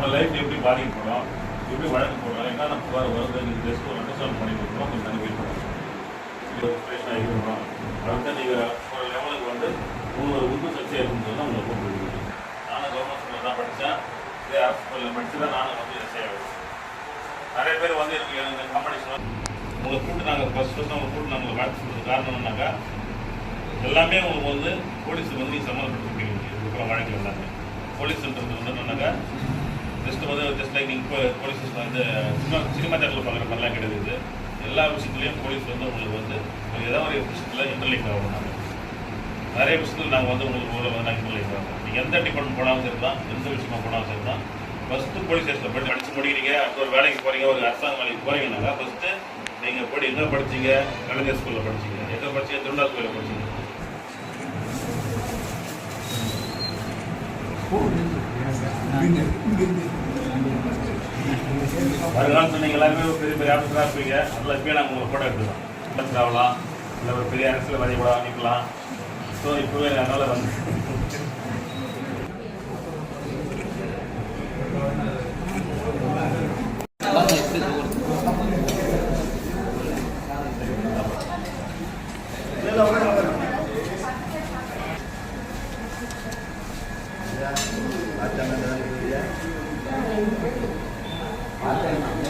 அவங்க லைஃப் எப்படி பாதிக்கப்படும் எப்படி வழக்கு போடுறோம் என்னென்ன புகார் வருது நீங்கள் ட்ரெஸ் ஒரு சால்வ் பண்ணி கொடுக்கணும் கொஞ்சம் நாங்கள் வெயிட் பண்ணுறோம் இது அடுத்து நீங்கள் ஒரு லெவலுக்கு வந்து உங்களோட உந்து சக்தியாக இருக்குன்னு சொல்லி உங்களை கூப்பிட்டு நானும் கவர்மெண்ட் ஸ்கூலில் தான் படித்தேன் இதே அரசு ஸ்கூலில் படித்து தான் நானும் வந்து எஸ்ஐ ஆகிடுவேன் நிறைய பேர் வந்து எனக்கு எனக்கு காம்படிஷன் உங்களை கூப்பிட்டு நாங்கள் ஃபஸ்ட் ஃபஸ்ட் உங்களை கூப்பிட்டு நாங்கள் வாழ்த்து சொல்றது காரணம் எல்லாமே உங்களுக்கு வந்து போலீஸுக்கு வந்து நீங்கள் சம்மந்தப்பட்டிருப்பீங்க இருக்கிற வழக்கு எல்லாமே. போலீஸ்ன்றது வந்து என்னன்னாக்கா ஜஸ்ட் வந்து ஜஸ்ட் லைக் நீங்கள் இப்போ போலீஸ் வந்து சினிமா சினிமா தேட்டரில் பார்க்குற மாதிரிலாம் கிடையாது எல்லா விஷயத்துலையும் போலீஸ் வந்து உங்களுக்கு வந்து உங்களுக்கு ஏதாவது ஒரு விஷயத்தில் இன்டர்லிங்க் ஆகும். நாங்கள் நிறைய விஷயத்தில் நாங்கள் வந்து உங்களுக்கு ஊரில் வந்து நாங்கள் இன்டர்லிங்க் ஆகும். நீங்கள் எந்த டிபார்ட்மெண்ட் போனாலும் சரி தான் எந்த விஷயமா போனாலும் சரி தான் ஃபஸ்ட்டு போலீஸ் ஸ்டேஷனில் போய் படித்து முடிக்கிறீங்க அப்போ ஒரு வேலைக்கு போகிறீங்க ஒரு அரசாங்க வேலைக்கு போகிறீங்கனாக்கா ஃபஸ்ட்டு நீங்கள் போய் எங்கே படிச்சீங்க கலைஞர் ஸ்கூலில் படிச்சீங்க எங்கே படிச்சீங்க திருவண்ணா கோயிலில் படிச்சீங்க. வருங்காலத்தில் சொன்னீங்க எல்லாருமே ஒரு பெரிய பெரிய ஆஃபீஸராக இருப்பீங்க. அதில் போய் நாங்கள் உங்கள் ஃபோட்டோ எடுத்துக்கலாம் பஸ்ஸில் ஆகலாம் இல்லை ஒரு பெரிய அரசியல் வரைய கூட வாங்கிக்கலாம் ஸோ இப்போவே அதனால் வந்து. Thank you. Thank you.